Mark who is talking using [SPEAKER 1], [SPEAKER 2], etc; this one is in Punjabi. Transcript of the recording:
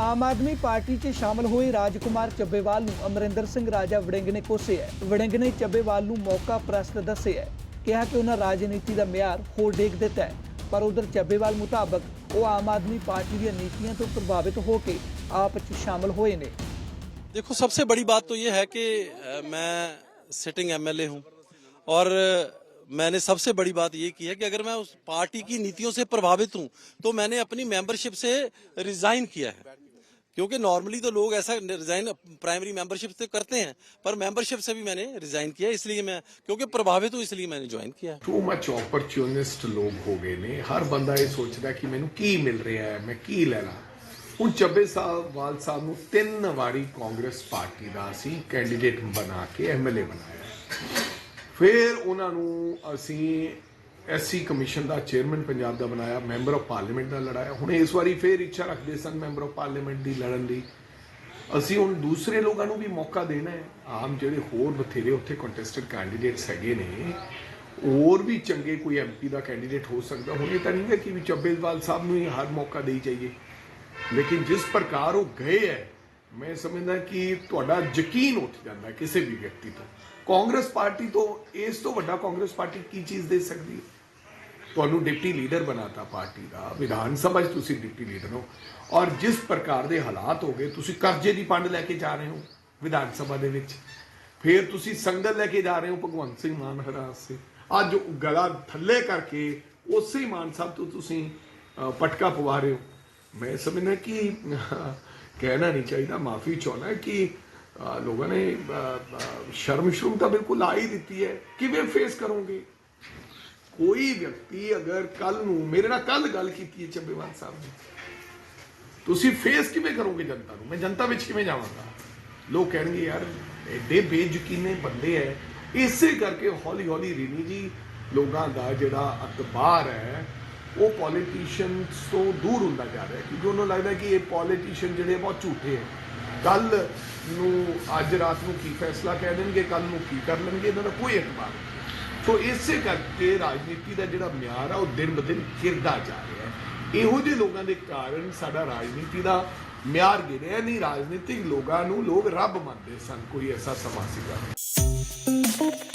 [SPEAKER 1] ਆਮ ਆਦਮੀ ਪਾਰਟੀ 'ਚ ਸ਼ਾਮਲ ਹੋਏ ਰਾਜਕੁਮਾਰ ਚੱਬੇਵਾਲ ਨੂੰ ਅਮਰਿੰਦਰ ਸਿੰਘ ਰਾਜਾ ਵੜਿੰਗ ਨੇ ਕੋਸਿਆ ਹੈ। ਵੜਿੰਗ ਨੇ ਚੱਬੇਵਾਲ ਨੂੰ ਮੌਕਾ ਪ੍ਰਸਤ ਦੱਸਿਆ ਹੈ। ਕਿਹਾ ਕਿ ਉਹਨਾਂ ਰਾਜਨੀਤੀ ਦਾ ਮਿਆਰ ਹੋਰ ਡੇਗ ਦਿੱਤਾ ਹੈ ਪਰ ਉਧਰ ਚੱਬੇਵਾਲ ਮੁਤਾਬਕ ਉਹ ਆਮ ਆਦਮੀ ਪਾਰਟੀ ਦੀਆਂ ਨੀਤੀਆਂ ਤੋਂ ਪ੍ਰਭਾਵਿਤ ਹੋ ਕੇ ਆਪ 'ਚ ਸ਼ਾਮਲ ਹੋਏ ਨੇ
[SPEAKER 2] देखो सबसे बड़ी बात तो ये है कि अ, मैं सिटिंग एमएलए हूं और मैंने सबसे बड़ी बात ये की है कि अगर मैं उस पार्टी की नीतियों से प्रभावित हूं तो मैंने अपनी मेंबरशिप से रिजाइन किया है क्योंकि नॉर्मली तो लोग ऐसा रिजाइन प्राइमरी मेंबरशिप से करते हैं पर मेंबरशिप से भी मैंने रिजाइन किया इसलिए मैं क्योंकि प्रभावित हूं इसलिए मैंने ज्वाइन किया है
[SPEAKER 3] ਟੂ ਮੱਚ ਓਪਰਚੁਨਿਸਟ ਲੋਕ ਹੋ ਗਏ ਨੇ ਹਰ ਬੰਦਾ ਇਹ ਸੋਚਦਾ ਕਿ ਮੈਨੂੰ ਕੀ ਮਿਲ ਰਿਹਾ ਹੈ ਮੈਂ ਕੀ ਲੈਣਾ ਹੁਣ ਚੱਬੇ ਸਾਹਿਬ ਵਾਲ ਸਾਹਿਬ ਨੂੰ ਤਿੰਨ ਵਾਰੀ ਕਾਂਗਰਸ ਪਾਰਟੀ ਦਾ ਅਸੀਂ ਕੈਂਡੀਡੇਟ ਬਣਾ ਕੇ ਐਮਐਲਏ ਬਣਾਇਆ ਫਿਰ ਉਹਨਾਂ ਨੂੰ ਅਸੀਂ ਐਸਸੀ ਕਮਿਸ਼ਨ ਦਾ ਚੇਅਰਮੈਨ ਪੰਜਾਬ ਦਾ ਬਣਾਇਆ, ਮੈਂਬਰ ਆਫ ਪਾਰਲੀਮੈਂਟ ਦਾ ਲੜਾਇਆ। ਹੁਣ ਇਸ ਵਾਰੀ ਫੇਰ ਇੱਛਾ ਰੱਖਦੇ ਸਨ ਮੈਂਬਰ ਆਫ ਪਾਰਲੀਮੈਂਟ ਦੀ ਲੜਨ ਦੀ। ਅਸੀਂ ਹੁਣ ਦੂਸਰੇ ਲੋਕਾਂ ਨੂੰ ਵੀ ਮੌਕਾ ਦੇਣਾ ਹੈ। ਆਮ ਜਿਹੜੇ ਹੋਰ ਬਥੇਰੇ ਉੱਥੇ ਕੰਟੈਸਟਡ ਕੈਂਡੀਡੇਟਸ ਹੈਗੇ ਨੇ, ਹੋਰ ਵੀ ਚੰਗੇ ਕੋਈ ਐਮਪੀ ਦਾ ਕੈਂਡੀਡੇਟ ਹੋ ਸਕਦਾ। ਹੁਣ ਇਹ ਤਾਂ ਨਹੀਂ ਹੈ ਕਿ ਵੀ ਚੱਬੇਵਾਲ ਸਾਹਿਬ ਨੂੰ ਹੀ ਹਰ ਮੌਕਾ ਦੇਈ ਜਾਈਏ। ਲੇਕਿਨ ਜਿਸ ਪ੍ਰਕਾਰ ਉਹ ਗਏ ਹੈ, ਮੈਂ ਸਮਝਦਾ ਕਿ ਤੁਹਾਡਾ ਯਕੀਨ ਉੱਠ ਜਾਂਦਾ ਕਿਸੇ ਵੀ ਵਿਅਕਤੀ ਤੋਂ। ਕਾਂਗਰਸ ਪਾਰਟੀ ਤੋਂ, ਇਸ ਤੋਂ ਵੱਡਾ ਕਾਂਗਰਸ ਪਾਰਟੀ ਕੀ ਚੀਜ਼ ਦੇ ਸਕਦੀ ਹੈ? ਤੁਹਾਨੂੰ ਡਿਪਟੀ ਲੀਡਰ ਬਣਾਤਾ ਪਾਰਟੀ ਦਾ, ਵਿਧਾਨ ਸਭਾ 'ਚ ਤੁਸੀਂ ਡਿਪਟੀ ਲੀਡਰ ਹੋ। ਔਰ ਜਿਸ ਪ੍ਰਕਾਰ ਦੇ ਹਾਲਾਤ ਹੋ ਗਏ, ਤੁਸੀਂ ਕਰਜ਼ੇ ਦੀ ਪੰਡ ਲੈ ਕੇ ਜਾ ਰਹੇ ਹੋ ਵਿਧਾਨ ਸਭਾ ਦੇ ਵਿੱਚ। ਫਿਰ ਤੁਸੀਂ ਸੰਗਤ ਲੈ ਕੇ ਜਾ ਰਹੇ ਹੋ ਭਗਵੰਤ ਸਿੰਘ ਮਾਨ ਹਰਾਸ ਸੇ। ਅੱਜ ਗਲਾ ਥੱਲੇ ਕਰਕੇ ਉਸੇ ਮਾਨ ਸਾਹਿਬ ਤੋਂ ਤੁਸੀਂ ਪਟਕਾ ਪਵਾ ਰਹੇ ਹੋ। ਮੈਂ ਸਮਝਣਾ ਕਿ, ਕਹਿਣਾ ਨਹੀਂ ਚਾਹੀਦਾ, ਮਾਫੀ ਚਾਹਣਾ ਕਿ ਲੋਕਾਂ ਨੇ ਸ਼ਰਮ ਸ਼ਰਮ ਤਾਂ ਬਿਲਕੁਲ ਆ ਹੀ ਦਿੱਤੀ ਹੈ। ਕਿਵੇਂ ਫੇਸ ਕਰੋਗੇ? ਕੋਈ ਵਿਅਕਤੀ ਅਗਰ ਕੱਲ ਨੂੰ ਮੇਰੇ ਨਾਲ ਕੱਲ ਗੱਲ ਕੀਤੀ ਹੈ ਚੱਬੇਵਾਲ ਸਾਹਿਬ ਨੇ, ਤੁਸੀਂ ਫੇਸ ਕਿਵੇਂ ਕਰੋਗੇ ਜਨਤਾ ਨੂੰ? ਮੈਂ ਜਨਤਾ ਵਿੱਚ ਕਿਵੇਂ ਜਾਵਾਂਗਾ? ਲੋਕ ਕਹਿਣਗੇ, ਯਾਰ, ਐਡੇ ਬੇਯਕੀਨੇ ਬੰਦੇ ਐ। ਇਸੇ ਕਰਕੇ ਹੌਲੀ ਹੌਲੀ ਰੀਨੀ ਜੀ, ਲੋਕਾਂ ਦਾ ਜਿਹੜਾ ਅਤਬਾਰ ਹੈ ਉਹ ਪੋਲੀਟੀਸ਼ੀਅਨਸ ਤੋਂ ਦੂਰ ਹੁੰਦਾ ਜਾ ਰਿਹਾ ਕਿਉਂਕਿ ਉਹਨੂੰ ਲੱਗਦਾ ਕਿ ਇਹ ਪੋਲੀਟੀਸ਼ੀਅਨ ਜਿਹੜੇ ਬਹੁਤ ਝੂਠੇ ਹੈ ਕੱਲ ਨੂੰ, ਅੱਜ ਰਾਤ ਨੂੰ ਕੀ ਫੈਸਲਾ ਕਹਿ ਦੇਣਗੇ, ਕੱਲ ਨੂੰ ਕੀ ਕਰ ਲੈਣਗੇ, ਇਹਨਾਂ ਦਾ ਕੋਈ ਇਤਬਾਰ ਨਹੀਂ। ਸੋ ਇਸੇ ਕਰਕੇ ਰਾਜਨੀਤੀ ਦਾ ਜਿਹੜਾ ਮਿਆਰ ਆ, ਉਹ ਦਿਨ ਬ ਦਿਨ ਗਿਰਦਾ ਜਾ ਰਿਹਾ ਹੈ। ਇਹੋ ਜਿਹੇ ਲੋਕਾਂ ਦੇ ਕਾਰਨ ਸਾਡਾ ਰਾਜਨੀਤੀ ਦਾ ਮਿਆਰ ਗਿਰਿਆ ਨਹੀਂ, ਰਾਜਨੀਤਿਕ ਲੋਕਾਂ ਨੂੰ ਲੋਕ ਰੱਬ ਮੰਨਦੇ ਸਨ, ਕੋਈ ਐਸਾ ਸਮਾਂ ਸੀਗਾ।